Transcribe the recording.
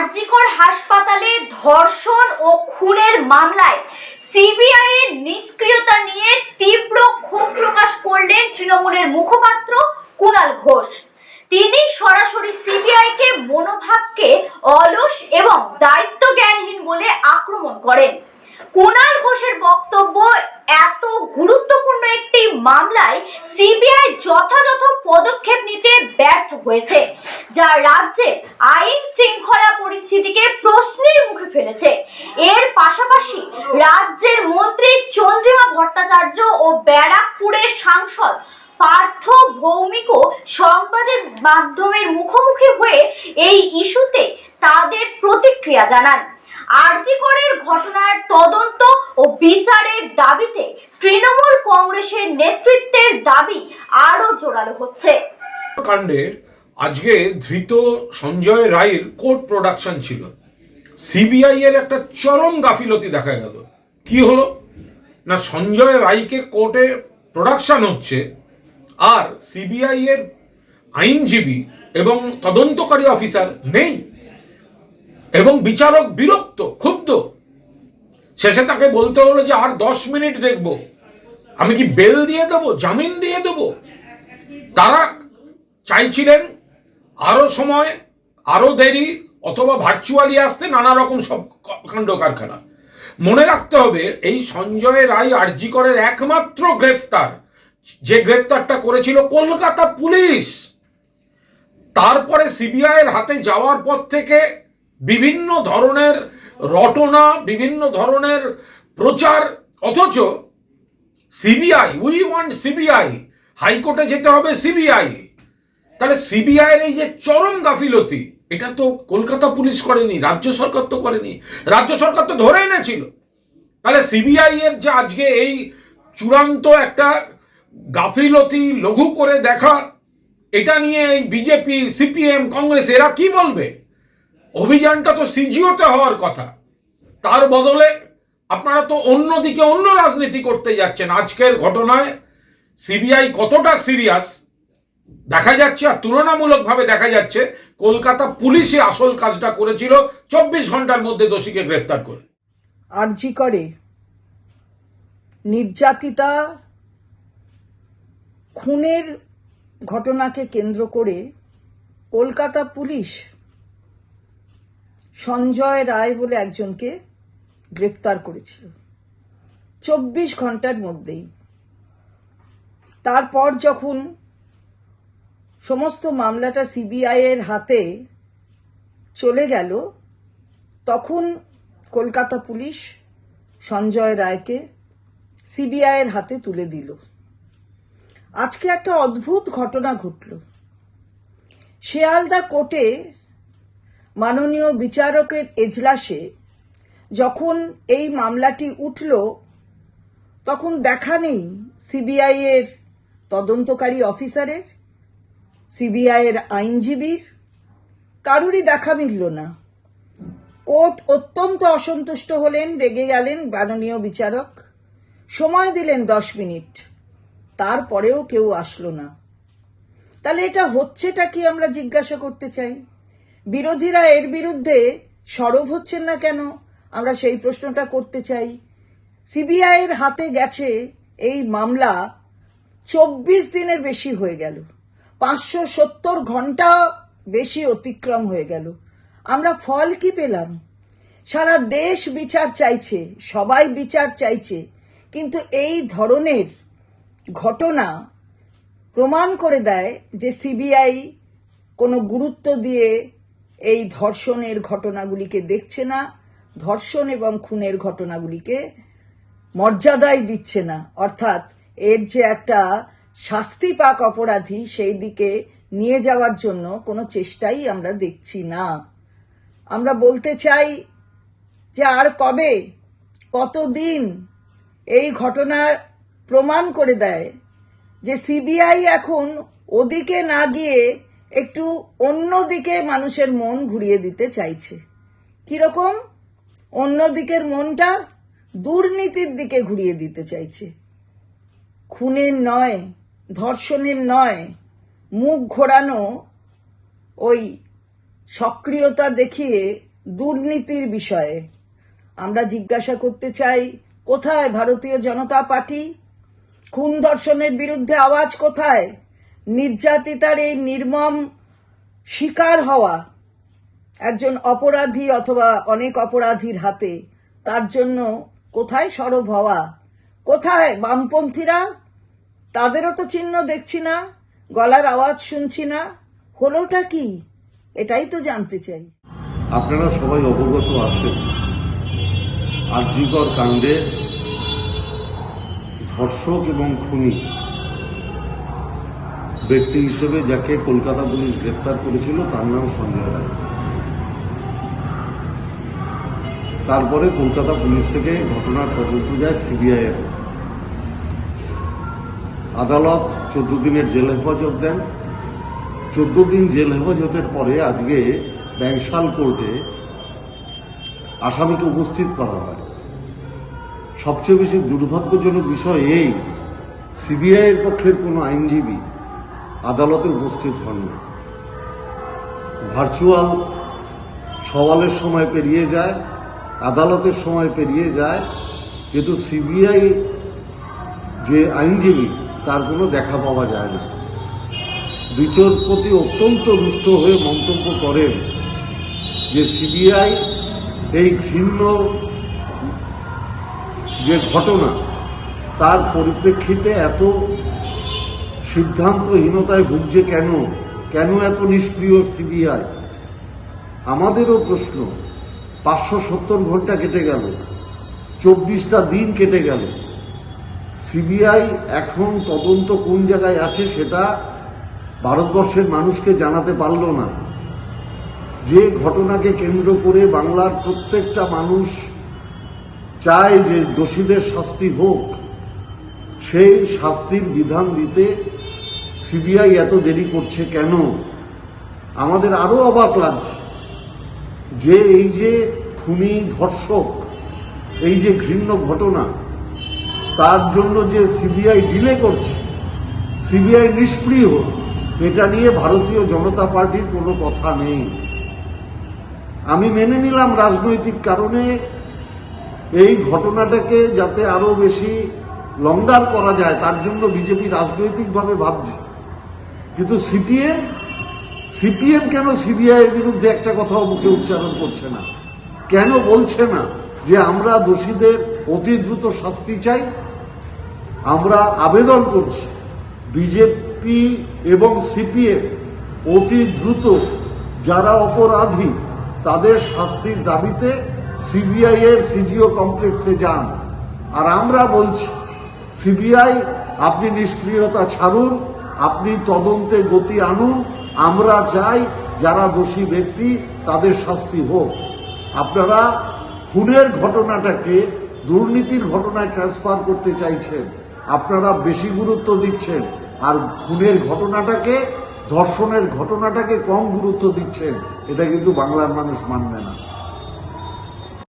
আরজিকর হাসপাতালে ধর্ষণ ও খুনের মামলায় সিবিআই এর নিষ্ক্রিয়তা নিয়ে তীব্র ক্ষোভ প্রকাশ করলেন তৃণমূলের মুখপাত্র কুণাল ঘোষ। তিনি সরাসরি সিবিআই কে মনোভাবকে অলস এবং দায়িত্ব জ্ঞানহীন বলে আক্রমণ করেন। কুণাল ঘোষের বক্তব্য এত গুরুত্বপূর্ণ একটি মামলায় সিবিআই যথাযথ পদক্ষেপ নিতে ব্যর্থ হয়েছে। যা রাজ্যের আইন শৃঙ্খলা পরিস্থিতিকে প্রশ্নের মুখে ফেলেছে। এর পাশাপাশি রাজ্যের মন্ত্রী চন্দ্রিমা ভট্টাচার্য ও ব্যারাকপুরের সাংসদ পার্থ ভৌমিকও সংবাদের মাধ্যমের মুখোমুখি হয়ে এই ইস্যুতে তাদের প্রতিক্রিয়া জানান। আরজিকরের ঘটনার তদন্ত ও বিচারের দাবিতে তৃণমূল কংগ্রেসের নেতৃত্বের দাবি আরও জোরালো হচ্ছে। কাণ্ডে আজকে ধৃত সঞ্জয় রায়ের কোর্ট প্রোডাকশন ছিল। সিবিআই এর একটা চরম গাফিলতি দেখা গেল। কি হলো? না, সঞ্জয় রায়কে কোর্টে প্রোডাকশন হচ্ছে আর সিবিআই এর আইনজীবী এবং তদন্তকারী অফিসার নেই এবং বিচারক বিরক্ত, ক্ষুব্ধ। শেষে তাকে বলতে হলো যে, আর দশ মিনিট দেখব। আমি কি বেল দিয়ে দেবো? জামিন দিয়ে দেবো? তারা চাইছিলেন আরও সময়, আরও দেরি অথবা ভার্চুয়ালি আসতে নানা রকম সব কাণ্ড কারখানা। মনে রাখতে হবে, এই সঞ্জয় রায় আরজিকরের একমাত্র গ্রেফতার, যে গ্রেফতারটা করেছিল কলকাতা পুলিশ। তারপরে সিবিআই এর হাতে যাওয়ার পর থেকে বিভিন্ন ধরনের রটনা, বিভিন্ন ধরনের প্রচার, অথচ সিবিআই উই ওয়ান্ট সিবিআই, হাইকোর্টে যেতে হবে সিবিআই। তাহলে সিবিআই এর এই যে চরম গাফিলতি, এটা তো কলকাতা পুলিশ করেনি, রাজ্য সরকার তো করেনি, রাজ্য সরকার তো ধরে এনেছিল। তাহলে সিবিআই এর যে আজকে এই চূড়ান্ত একটা গাফিলতি লঘু করে দেখা, এটা নিয়ে এই বিজেপি, সিপিএম, কংগ্রেস, এরা কি বলবে? অভিযানটা তো সিজিওতে হওয়ার কথা। তার বদলে আপনারা তো অন্যদিকে অন্য রাজনীতি করতে যাচ্ছেন। আজকের ঘটনায় সিবিআই কতটা সিরিয়াস দেখা যাচ্ছে আর তুলনামূলকভাবে দেখা যাচ্ছে কলকাতা পুলিশে আসল কাজটা করেছিল চব্বিশ ঘণ্টার মধ্যে দোষীকে গ্রেফতার করে। আরজি করে। নির্যাতিতা খুনের ঘটনাকে কেন্দ্র করে কলকাতা পুলিশ সঞ্জয় রায় বলে একজনকে গ্রেপ্তার করেছিল। চব্বিশ ঘণ্টার মধ্যেই। তারপর যখন সমস্ত মামলাটা সিবিআই এর হাতে চলে গেল, তখন কলকাতা পুলিশ সঞ্জয় রায়কে সিবিআই এর হাতে তুলে দিল। আজকে একটা অদ্ভুত ঘটনা ঘটল। শেয়ালদা কোর্টে মাননীয় বিচারকের এজলাসে যখন এই মামলাটি উঠল, তখন দেখা নেই সিবিআই এর তদন্তকারী অফিসারের। সিবিআই এর আইনজীবীর, কারুরই দেখা মিলল না। কোর্ট অত্যন্ত অসন্তুষ্ট হলেন, রেগে গেলেন মাননীয় বিচারক। সময় দিলেন দশ মিনিট। তারপরেও কেউ আসলো না। তাহলে এটা হচ্ছেটা কি আমরা জিজ্ঞাসা করতে চাই? বিরোধীরা এর বিরুদ্ধে সরব হচ্ছেন না কেন? আমরা সেই প্রশ্নটা করতে চাই। সিবিআই এর হাতে গেছে এই মামলা চব্বিশ দিনের বেশি হয়ে গেল। পাঁচশো সত্তর ঘণ্টা বেশি অতিক্রম হয়ে গেল। আমরা ফল কি পেলাম? সারা দেশ বিচার চাইছে, সবাই বিচার চাইছে, কিন্তু এই ধরনের ঘটনা প্রমাণ করে দেয় যে সিবিআই কোনো গুরুত্ব দিয়ে এই ধর্ষণের ঘটনাগুলিকে দেখছে না, ধর্ষণ এবং খুনের ঘটনাগুলিকে মর্যাদাই দিচ্ছে না। অর্থাৎ এর যে একটা শাস্তি পাক অপরাধী সেই দিকে নিয়ে যাওয়ার জন্য কোনো চেষ্টাই আমরা দেখছি না। আমরা বলতে চাই যে আর কবে? কতদিন? এই ঘটনা প্রমাণ করে দেয় যে সিবিআই এখন ওদিকে না গিয়ে একটু অন্যদিকে মানুষের মন ঘুরিয়ে দিতে চাইছে। কীরকম? অন্যদিকের মনটা দুর্নীতির দিকে ঘুরিয়ে দিতে চাইছে। খুনের নয় ধর্ষণের নয়, মুখ ঘোরানো, ওই সক্রিয়তা দেখিয়ে দুর্নীতির বিষয়ে। আমরা জিজ্ঞাসা করতে চাই, কোথায় ভারতীয় জনতা পার্টি? খুন ধর্ষণের বিরুদ্ধে আওয়াজ কোথায়? নির্যাতিতার এই নির্মম শিকার হওয়া একজন অপরাধী অথবা অনেক অপরাধীর হাতে, তার জন্য কোথায় সরব হওয়া? কোথায় বামপন্থীরা তাদেরও তো চিহ্ন দেখছি না, গলার আওয়াজ শুনছি না। হলোটা কি? এটাই তো জানতে চাই। আপনারা সবাই অবগত আছেন। আরজিকর কাণ্ডে ধর্ষক এবং খুনি। ব্যক্তি হিসেবে যাকে কলকাতা পুলিশ গ্রেপ্তার করেছিল, তার নাম সঞ্জয় রায়। তারপরে কলকাতা পুলিশ থেকে ঘটনার তদন্ত যায় সিবিআই এর হাতে। আদালত চোদ্দ দিনের জেল হেফাজত দেন। চোদ্দ দিন জেল হেফাজতের পরে আজকে ব্যাংশাল কোর্টে আসামিকে উপস্থিত করা হয়। সবচেয়ে বেশি দুর্ভাগ্যজনক বিষয় এই, সিবিআই এর পক্ষের কোনো আইনজীবী আদালতে উপস্থিত হন না। ভার্চুয়াল সওয়ালের সময় পেরিয়ে যায়, আদালতের সময় পেরিয়ে যায়, কিন্তু সিবিআই যে আইনজীবী তার কোনো দেখা পাওয়া যায় না। বিচারপতি অত্যন্ত রুষ্ট হয়ে মন্তব্য করেন যে সিবিআই এই ঘৃণ্য যে ঘটনা, তার পরিপ্রেক্ষিতে এত সিদ্ধান্তহীনতায় ভুগছে কেন? কেন এত নিষ্ক্রিয় সিবিআই? আমাদেরও প্রশ্ন, পাঁচশো সত্তর ঘণ্টা কেটে গেল, চব্বিশটা দিন কেটে গেল। সিবিআই এখন তদন্ত কোন জায়গায় আছে সেটা ভারতবর্ষের মানুষকে জানাতে পারল না। যে ঘটনাকে কেন্দ্র করে বাংলার প্রত্যেকটা মানুষ চায় যে দোষীদের শাস্তি হোক, সেই শাস্তির বিধান দিতে সিবিআই এত দেরি করছে কেন? আমাদের আরও অবাক লাগছে যে এই যে খুনি ধর্ষক, এই যে ঘৃণ্য ঘটনা তার জন্য যে সিবিআই ডিলে করছে, সিবিআই নিষ্ক্রিয়, এটা নিয়ে ভারতীয় জনতা পার্টির কোনো কথা নেই। আমি মেনে নিলাম রাজনৈতিক কারণে এই ঘটনাটাকে যাতে আরও বেশি লঙ্গার করা যায়, তার জন্য বিজেপি রাজনৈতিকভাবে ভাবছে। কিন্তু সিপিএম সিপিএম কেন সিবিআই এর বিরুদ্ধে একটা কথাও মুখে উচ্চারণ করছে না? কেন বলছে না যে আমরা দোষীদের অতি দ্রুত শাস্তি চাই। আমরা আবেদন করছি, বিজেপি এবং সিপিএম অতি দ্রুত যারা অপরাধী, তাদের শাস্তির দাবিতে সিবিআই এর সিজিও কমপ্লেক্সে যান। আর আমরা বলছি, সিবিআই, আপনি নিষ্ক্রিয়তা ছাড়ুন, আপনি তদন্তে গতি আনুন, আমরা চাই যারা দোষী ব্যক্তি, তাদের শাস্তি হোক। আপনারা, খুনের ঘটনাটাকে দুর্নীতির ঘটনায় ট্রান্সফার করতে চাইছেন। আপনারা বেশি গুরুত্ব দিচ্ছেন। আর খুনের ঘটনাটাকে, ধর্ষণের ঘটনাটাকে কম গুরুত্ব দিচ্ছেন। এটা কিন্তু বাংলার মানুষ মানবে না।